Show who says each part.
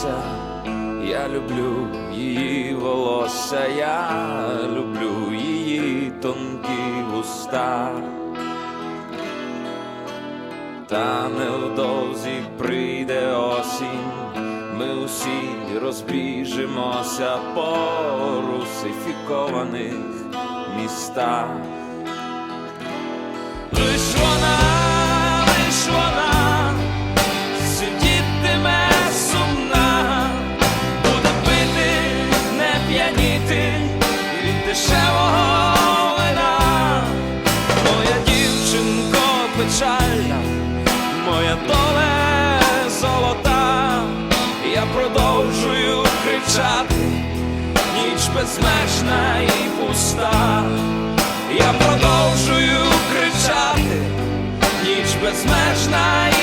Speaker 1: волосся, я люблю її волосся, я люблю її тонкі вуста. Та невдовзі прийде осінь, ми усі розбіжимося по русифікованих містах. Печальна, моя доле золота, я продовжую кричати, ніч безмежна і пуста. Я продовжую кричати, ніч безмежна і